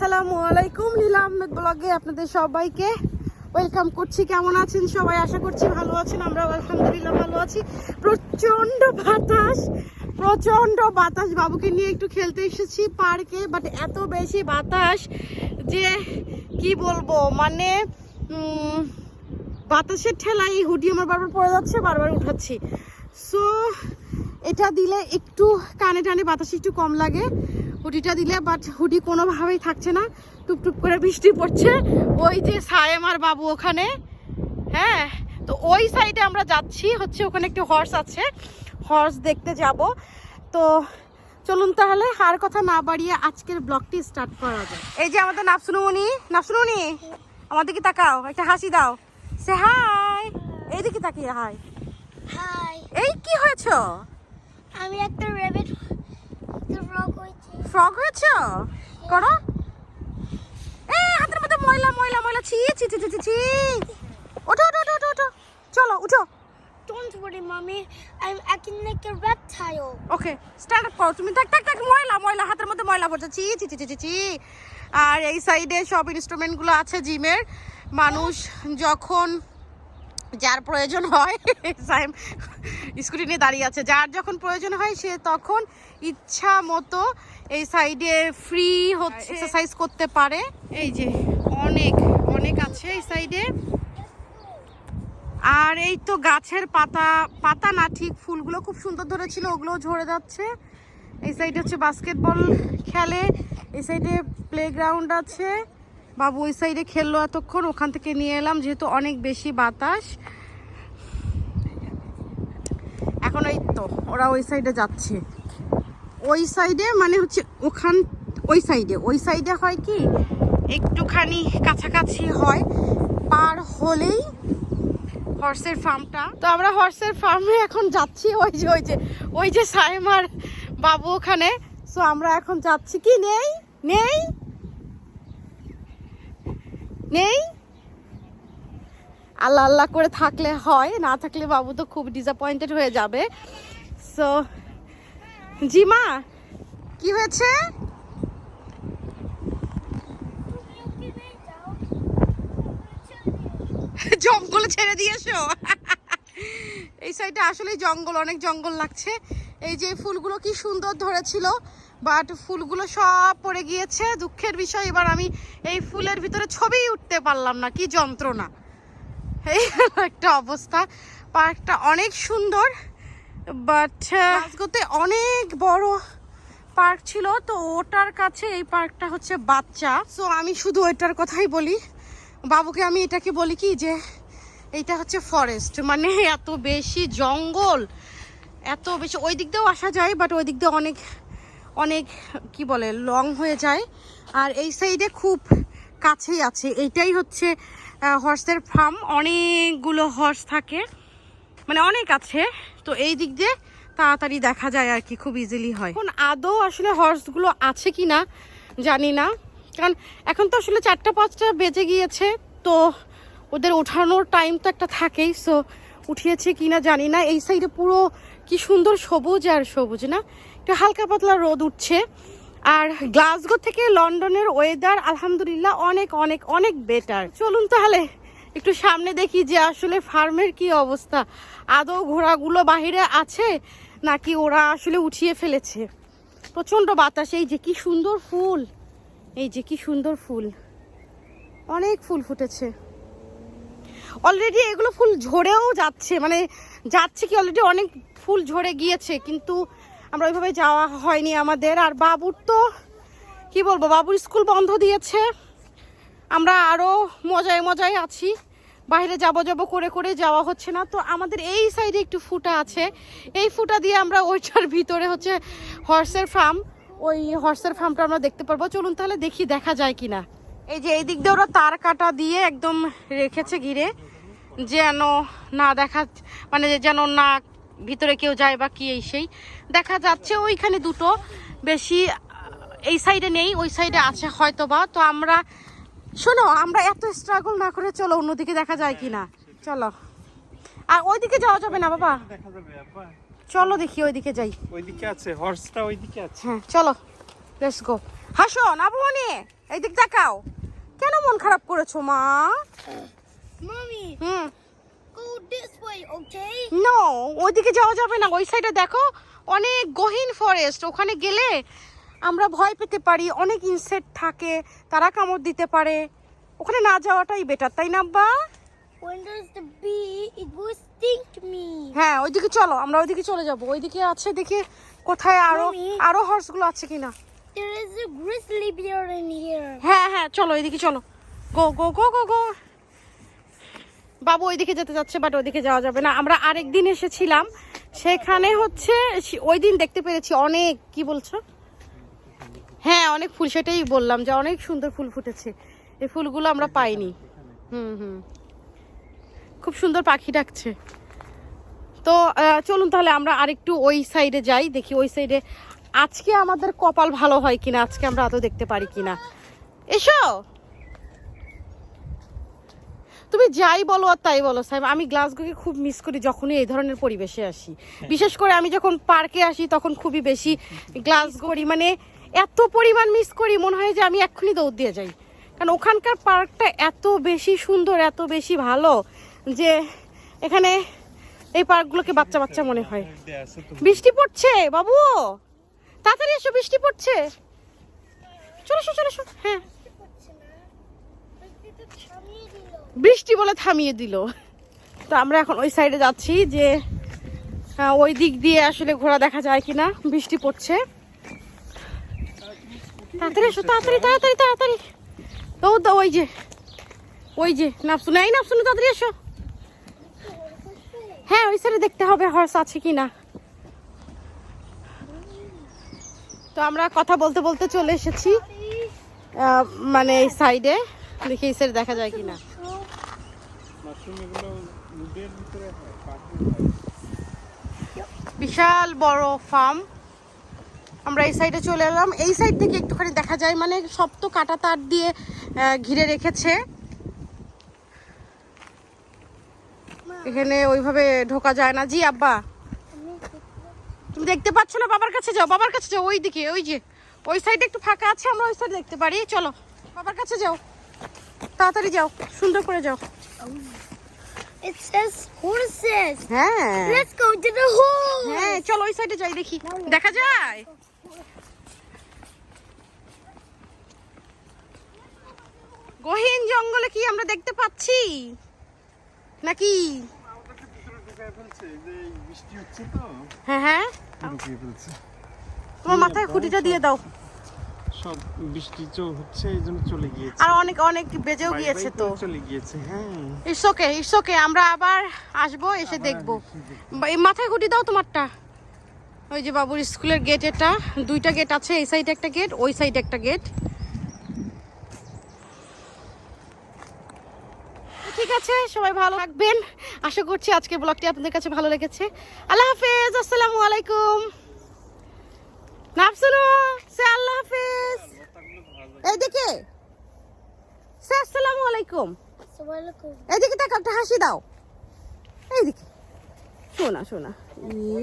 আসসালামু আলাইকুম, লীলা আহমেদ ব্লগে আপনাদের সবাইকে ওয়েলকাম করছি। কেমন আছেন সবাই? আশা করছি ভালো আছেন আমরা আলহামদুলিল্লাহ ভালো আছি। প্রচণ্ড বাতাস প্রচণ্ড বাতাস। বাবুকে নিয়ে একটু খেলতে এসেছি পার্কে বাট এত বেশি বাতাস যে কি বলব? মানে বাতাসের ঠেলায় এই হুডি আমার বারবার পড়ে যাচ্ছে, বারবার উঠাচ্ছি। সো এটা দিলে একটু কানে টানে বাতাস একটু কম লাগে। হুডিটা দিলে বাট হুডি কোনোভাবেই থাকছে না। টুপটুপ করে বৃষ্টি পড়ছে। ওই যে সায়েম আর বাবু ওখানে। হ্যাঁ তো ওই সাইডে আমরা যাচ্ছি। হচ্ছে ওখানে একটু হর্স আছে। হর্স দেখতে যাব। তো চলুন তাহলে হার কথা না বাড়িয়ে আজকের ব্লগটি স্টার্ট করা যায় এই যে আমাদের নাফসুনুমণি। নাফসুনুমণি আমাদেরকে তাকাও একটা হাসি দাও। সে হাই এইদিকে তাকিয়ে হাই হাই এই কি হয়েছ? আমি একটা রেবিট ফ্রগ হয়েছি। ফ্রগ হয়েছ করো। এই হাতের মধ্যে ময়লা ময়লা ময়লা। ছি ছি ছি ছি ছি ওঠো ওঠো ওঠো ওঠো চলো উঠো। Don't worry, mommy. I'm acting like a reptile. Okay start up করো। তুমি থাক থাক থাক ময়লা ময়লা হাতের মধ্যে ময়লা পড়ছে। ছি ছি ছি ছি ছি ছি। আর এই সাইডে সব ইনস্ট্রুমেন্টগুলো আছে জিমের। মানুষ যখন যার প্রয়োজন হয় সাইম স্কুটি নিয়ে দাঁড়িয়ে আছে। যার যখন প্রয়োজন হয় সে তখন ইচ্ছা মতো এই সাইডে ফ্রি হচ্ছে এক্সারসাইজ করতে পারে। এই যে অনেক অনেক আছে এই সাইডে আর এই তো গাছের পাতা পাতা না ঠিক ফুলগুলো খুব সুন্দর ধরেছিল ওগুলো ঝরে যাচ্ছে। এই সাইডে হচ্ছে বাস্কেটবল খেলে এই সাইডে প্লেগ্রাউন্ড আছে। বাবু ওই সাইডে খেললো এতক্ষণ, ওখান থেকে নিয়ে এলাম, যেহেতু অনেক বেশি বাতাস। এখন ওই তো, ওরা ওই সাইডে যাচ্ছে। ওই সাইডে মানে হচ্ছে ওখান, ওই সাইডে ওই সাইডে হয় কি, একটুখানি কাছাকাছি হয়, পার হলেই হর্সের ফার্মটা তো আমরা হর্সের ফার্মে এখন যাচ্ছি, ওই যে ওই যে ওই যে সাইমার বাবু ওখানে। সো আমরা এখন যাচ্ছি কি, নেই নেই। নেই? আল্লাহ আল্লাহ করে থাকলে হয়, না থাকলে বাবু তো খুব ডিসঅ্যাপয়েন্টেড হয়ে যাবে। সো জি মা কি হয়েছে? জঙ্গল ছেড়ে দিয়েছ? এই সাইডে আসলেই জঙ্গল, অনেক জঙ্গল লাগছে। এই যে ফুলগুলো কি সুন্দর ধরেছিল বাট ফুলগুলো সব পড়ে গিয়েছে। দুঃখের বিষয়, এবার আমি এই ফুলের ভিতরে ছবি উঠতে পারলাম না, কি যন্ত্রণা। এই একটা অবস্থা। পার্কটা অনেক সুন্দর বাট আজগোতে অনেক বড় পার্ক ছিল, তো ওটার কাছে এই পার্কটা হচ্ছে বাচ্চা। সো আমি শুধু ওইটার কথাই বলি। বাবুকে আমি এটাকে বলি কি যে, এইটা হচ্ছে ফরেস্ট মানে এত বেশি জঙ্গল। এত বেশি, ওই দিক দিয়েও আসা যায় বাট ওই দিক দিয়ে অনেক অনেক, কি বলে লং হয়ে যায়। আর এই সাইডে খুব কাছেই আছে। এইটাই হচ্ছে হর্সের ফার্ম অনেকগুলো হর্স থাকে। মানে অনেক আছে। তো এই দিক দিয়ে তাড়াতাড়ি দেখা যায় আর কি, খুব ইজিলি হয়। এখন আদৌ আসলে হর্সগুলো আছে কি না, জানি না। কারণ এখন তো আসলে চারটা, পাঁচটা বেজে গিয়েছে। তো ওদের ওঠানোর টাইম তো একটা থাকেই সো উঠিয়েছে কি না জানি না। এই সাইডে পুরো কি সুন্দর সবুজ আর সবুজ, না? একটু হালকা পাতলা রোদ উঠছে। আর গ্লাসগো থেকে লন্ডনের ওয়েদার আলহামদুলিল্লাহ অনেক অনেক অনেক বেটার চলুন তাহলে একটু সামনে দেখি যে আসলে ফার্মের কি অবস্থা। আদৌ ঘোড়াগুলো বাহিরে আছে, নাকি ওরা আসলে উঠিয়ে ফেলেছে? প্রচণ্ড বাতাস, এই যে কি সুন্দর ফুল। এই যে কি সুন্দর ফুল। অনেক ফুল ফুটেছে। অলরেডি এগুলো ফুল ঝরেও যাচ্ছে মানে যাচ্ছে কি অলরেডি অনেক ফুল ঝরে গিয়েছে, কিন্তু আমরা ওইভাবে যাওয়া হয়নি আমাদের। আর বাবুর তো, কি বলব, বাবুর স্কুল বন্ধ দিয়েছে। আমরা আরও মজায় মজায় আছি। বাইরে যাব যাব করে করে যাওয়া হচ্ছে না। তো আমাদের এই সাইডে একটু ফুটা আছে। এই ফুটা দিয়ে আমরা ওইটার ভিতরে হচ্ছে হর্সের ফার্ম ওই হর্সের ফার্মটা আমরা দেখতে পারব। চলুন তাহলে দেখি, দেখা যায় কিনা। এই যে এই দিক দিয়ে ওরা তার কাটা দিয়ে একদম রেখেছে ঘিরে যেন না দেখা মানে যেন না ভিতরে কেউ যায় বা কি এই সেই। দেখা যাচ্ছে ওইখানে দুটো বেশি এই সাইডে নেই ওই সাইডে আছে হয়তো বা তো আমরা শোনো আমরা এত স্ট্রাগল না করে চলো অন্যদিকে দেখা যায় কি না চলো। আর ওইদিকে যাওয়া যাবে না বাবা। চলো দেখি ওইদিকে যাই। ওইদিকে আছে হর্সটা ওইদিকে আছে। হ্যাঁ চলো। লেটস গো হাসো নাবমণি এই দিক তাকাও কেন মন খারাপ করেছ মা Mommy, হুম? নো ওইদিকে যাওয়া যাবে না ওই সাইডে দেখো অনেক গহীন ফরেস্ট ওখানে গেলে আমরা ভয় পেতে পারি অনেক ইনসেক্ট থাকে তারা কামড় দিতে পারে ওখানে না যাওয়াটাই বেটার তাই না আব্বা. হ্যাঁ ওইদিকে চলো আমরা ওইদিকে চলে যাব ওইদিকে আছে দেখি কোথায় আরও. আরও হর্সগুলো আছে কিনা There is a grizzly bear in here. হ্যাঁ হ্যাঁ চলো ওইদিকে চলো। গো গো গো গো গো বাবু ওইদিকে যেতে যাচ্ছে বাট ওইদিকে যাওয়া যাবে না। আমরা আরেক দিন এসেছিলাম। সেখানে হচ্ছে ওই দিন দেখতে পেরেছি অনেক, কি বলছো? হ্যাঁ অনেক ফুল, সেটাই বললাম যে অনেক সুন্দর ফুল ফুটেছে। এই ফুলগুলো আমরা পাইনি। হুম হুম। খুব সুন্দর পাখি ডাকছে। তো চলুন তাহলে আমরা আরেকটু ওই সাইডে যাই, দেখি ওই সাইডে আজকে আমাদের কপাল ভালো হয় কিনা, আজকে আমরা আদৌ দেখতে পারি কিনা? এসো! তুমি যাই বলো আর তাই বলো, সাহেব। আমি গ্লাসগোকে খুব মিস করি যখনই এই ধরনের পরিবেশে আসি। বিশেষ করে আমি যখন পার্কে আসি, তখন খুবই বেশি গ্লাস করি মানে এত পরিমাণ মিস করি, মনে হয় যে আমি এক্ষুনি দৌড় দিয়ে যাই। কারণ ওখানকার পার্কটা এত বেশি সুন্দর, এত বেশি ভালো যে এখানে এই পার্কগুলোকে বাচ্চা বাচ্চা মনে হয়। বৃষ্টি পড়ছে, বাবু! তাড়াতাড়ি এসো, বৃষ্টি পড়ছে। চলে এসো চলে এসো। হ্যাঁ। বৃষ্টি বলে থামিয়ে দিল। তো আমরা এখন ওই সাইডে যাচ্ছি যে ওই দিক দিয়ে আসলে ঘোড়া দেখা যায় কিনা, বৃষ্টি পড়ছে। তাড়াতাড়ি এসো, তাড়াতাড়ি তাড়াতাড়ি তাড়াতাড়ি। ও তো ওই যে ওই যে নাপসুন এই নাপসুন তাড়াতাড়ি এসো। হ্যাঁ ওই সাইডে দেখতে হবে হর্স আছে কিনা। তো আমরা কথা বলতে বলতে চলে এসেছি মানে এই সাইডে দেখি এই সাইডে দেখা যায় কিনা। বিশাল বড় ফার্ম আমরা এই সাইডে চলে এলাম। এই সাইড থেকে একটুখানি দেখা যায় মানে সব তো কাটা তার দিয়ে ঘিরে রেখেছে। এখানে ওইভাবে ঢোকা যায় না। জি, আব্বা। দেখতে পাচ্ছ না? বাবার কাছে যাও বাবার কাছে যাও ওই দিকে ওই যে। ওই সাইডে একটু ফাঁকা আছে আমরা ওই সাইডে দেখতে পারি। চলো বাবার কাছে যাও। তাড়াতাড়ি যাও সুন্দর করে যাও। It says horses. হ্যাঁ। Let's go to the horse. হ্যাঁ চলো ওই সাইডে যাই দেখি। দেখা যায়? গহীন জঙ্গলে কি আমরা দেখতে পাচ্ছি? নাকি হ্যাঁ হ্যাঁ। তোমার মাথায় খুঁটিটা দিয়ে দাও। সব বৃষ্টি হচ্ছে এই জন্য চলে গিয়েছে। আর অনেক অনেক বেজেও গিয়েছে তো। চলে গিয়েছে হ্যাঁ। ইটস ওকে ইটস ওকে আমরা আবার আসব এসে দেখব। এই মাথায় খুঁটি দাও তোমারটা। ওই যে বাবুর স্কুলের গেট এটা দুইটা গেট আছে এই সাইডে একটা গেট ওই সাইডে একটা গেট ঠিক আছে সবাই ভালো থাকবেন। আশা করছি আজকে ব্লগটি আপনাদের কাছে ভালো লেগেছে। আল্লাহ হাফেজ আসসালামু আলাইকুম। নাফসুনো সে আল্লাহ হাফেজ। এইদিকে সে আসসালামু আলাইকুম. এদিকে তাকে একটা হাসি দাও। এইদিকে শোনা শোনা। ইয়ে